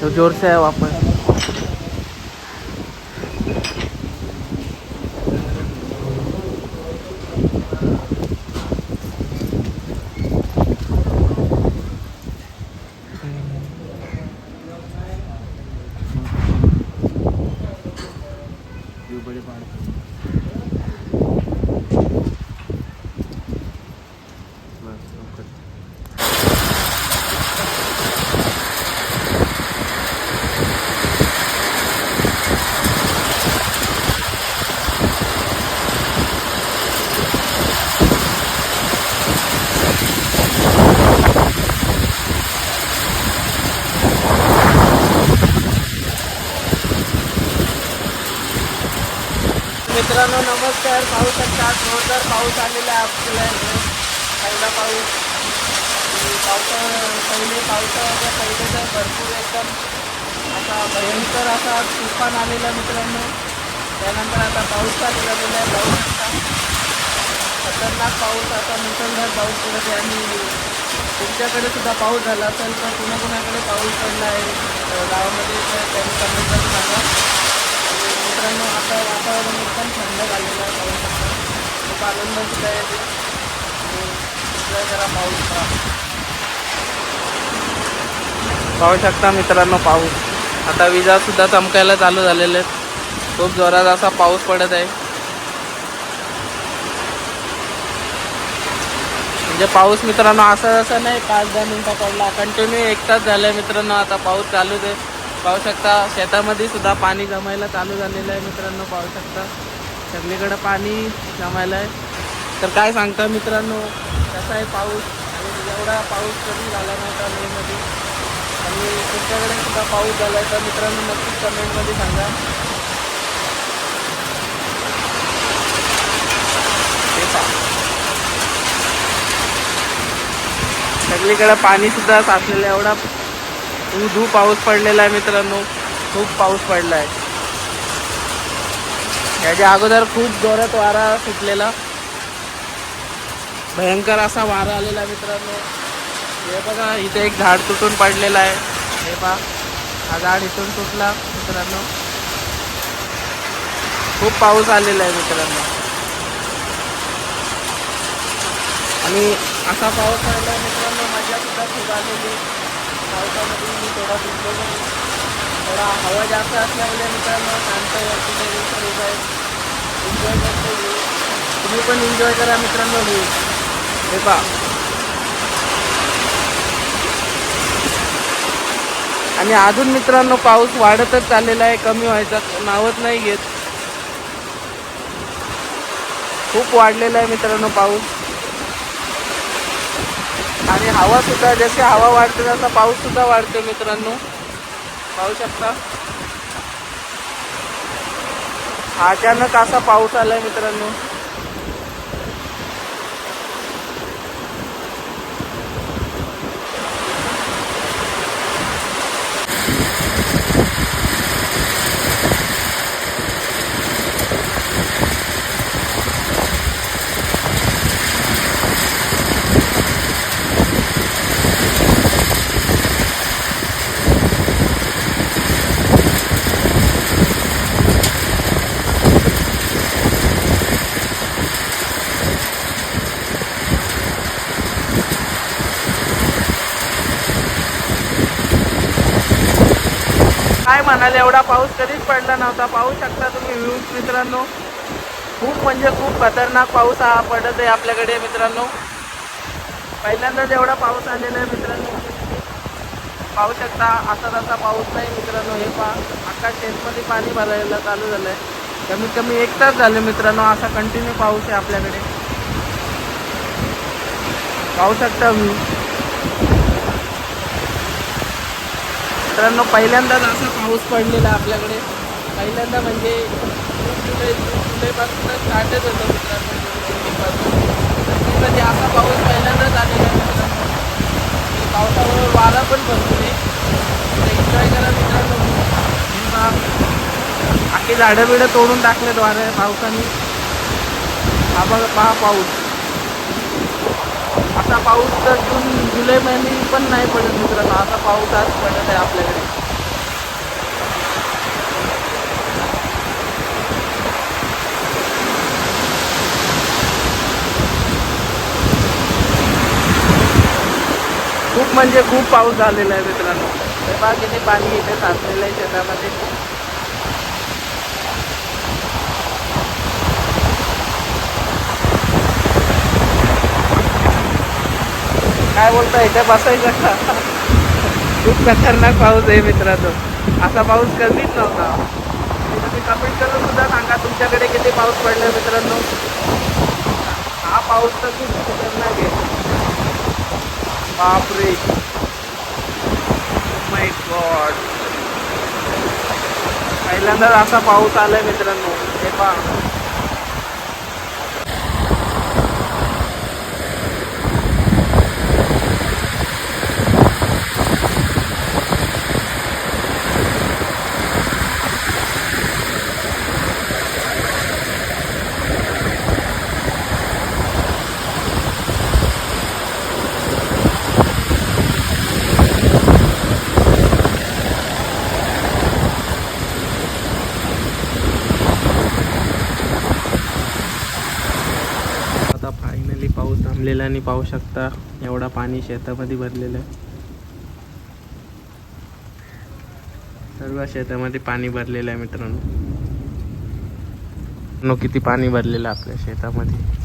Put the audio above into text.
तो जोरसे आहे वापस. मित्रांनो नमस्कार. पाऊस शकता जोरदार पाऊस आलेला आहे आपल्याला. पहिला पाऊस. पावसा पहिले पावसाच्या पहिले तर भरपूर एकदम असा भयंकर असा तुफान आलेला मित्रांनो. त्यानंतर आता पाऊस चालू झालेला आहे पाऊस आता खतरनाक पाऊस आता मुसळधार पाऊस पडत आहे आणि तुमच्याकडे सुद्धा पाऊस झाला असेल तर कुणाकुणाकडे पाऊस पडला आहे. गावामध्ये तर त्यांनी करून सांगा. मित्रांनो आता वातावरण एकदम थंड झालेलं आहे. पाहू शकता खूप आनंद सुद्धा येते आणि इकडे जरा पाऊस पहा. पाहू शकता मित्रांनो पाऊस. आता विजासुद्धा चमकायला चालू झालेले आहेत. खूप जोरात असा पाऊस पडत आहे. म्हणजे पाऊस मित्रांनो असं असं नाही पाच दहा मिनटं पडला. कंटिन्यू एक तास झालाय मित्रांनो. आता पाऊस चालूच आहे. पाहू शकता शेतामध्ये सुद्धा पाणी जमायला चालू झालेलं आहे मित्रांनो पाहू शकता. सगळीकडे पाणी जमायला आहे. तर काय सांगता मित्रांनो कसा आहे पाऊस? आणि एवढा पाऊस कधी झाला नव्हता मेमध्ये आणि तुमच्याकडे सुद्धा पाऊस झाला आहे तर मित्रांनो नक्कीच कमेंटमध्ये सांगा. ते सांग सगळीकडे पाणीसुद्धा साचलेलं आहे. एवढा धू पाऊस पडलेला आहे मित्रांनो. खूप पाऊस पडला आहे. याच्या अगोदर खूप जोरात वारा सुटलेला. भयंकर असा वारा आलेला मित्रांनो. हे बघा इथे एक झाड तुटून पडलेलं आहे. हे पहा हा झाड इथून तुटला मित्रांनो. खूप पाऊस आलेला आहे मित्रांनो. आणि असा पाऊस पडला मित्रांनो मजा सुद्धा खूप आलेली पावसामध्ये मी थोडा भिजलो नाही. थोडा हवा जास्त असल्यामुळे मित्रांनो शांत वरती टेरेसवर आहे एन्जॉय करतो व्ह्यू तुम्ही पण एन्जॉय करा मित्रांनो मी हे पा आणि अजून मित्रांनो पाऊस वाढतच चाललेला आहे कमी व्हायचा नावच नाही घेत. खूप वाढलेला आहे मित्रांनो पाऊस. आणि हवा सुद्धा जशी हवा वाढते तसा पाऊस सुद्धा वाढतो मित्रांनो. पाहू शकता. अचानक असा पाऊस आलाय मित्रांनो. म्हणाले एवढा पाऊस कधीच पडला नव्हता. पाहू शकता तुम्ही व्ह्यूज मित्रांनो. खूप म्हणजे खूप खतरनाक पाऊस हा पडत आहे आपल्याकडे मित्रांनो. पहिल्यांदाच एवढा पाऊस आलेला आहे मित्रांनो. पाहू शकता असा तसा पाऊस नाही मित्रांनो. हे पहा आकाश शेतमध्ये पाणी भरायला चालू झालं आहे कमीत कमी एक तास झाले मित्रांनो असा कंटिन्यू पाऊस आहे आपल्याकडे. पाहू शकता मित्रांनो पहिल्यांदाच असा पाऊस पडलेला आपल्याकडे. पहिल्यांदा म्हणजे जून जुलै जून जुलैपासून स्टार्टच होतं मित्रांनो जून म्हणजे असा पाऊस पहिल्यांदाच आलेला आहे मित्रांनो. वारा पण भरपूर आहे. एन्जॉय करा मित्रांनो. हे झाडं बिडं तोडून टाकलेत वाऱ्या पावसाने. हा बघा पहा पाऊस. आता पाऊस तर जून जुलै महिने पण नाही पडत मित्रांनो. आता पाऊस आज पडत आहे आपल्याकडे. खूप म्हणजे खूप पाऊस झालेला आहे मित्रांनो. तेव्हा किती पाणी इथे साचलेलं आहे शेतामध्ये. काय बोलता इथे बसायचं का? खूप खतरनाक पाऊस आहे मित्रांनो. असा पाऊस कधीच नव्हता. तुम्ही कमेंट करून सुद्धा सांगा तुमच्याकडे किती पाऊस पडला मित्रांनो. हा पाऊस तर खूप खतरनाक आहे. बापरे. Oh माय गॉड पहिल्यांदाच असा पाऊस आलाय मित्रांनो. हे पहा आता फायनली भरलेलं आणि पाहू शकता एवढा पाणी शेतामध्ये भरलेलं आहे. सर्व शेतामध्ये पाणी भरलेलं आहे मित्रांनो. किती पाणी भरलेलं आहे आपल्या शेतामध्ये?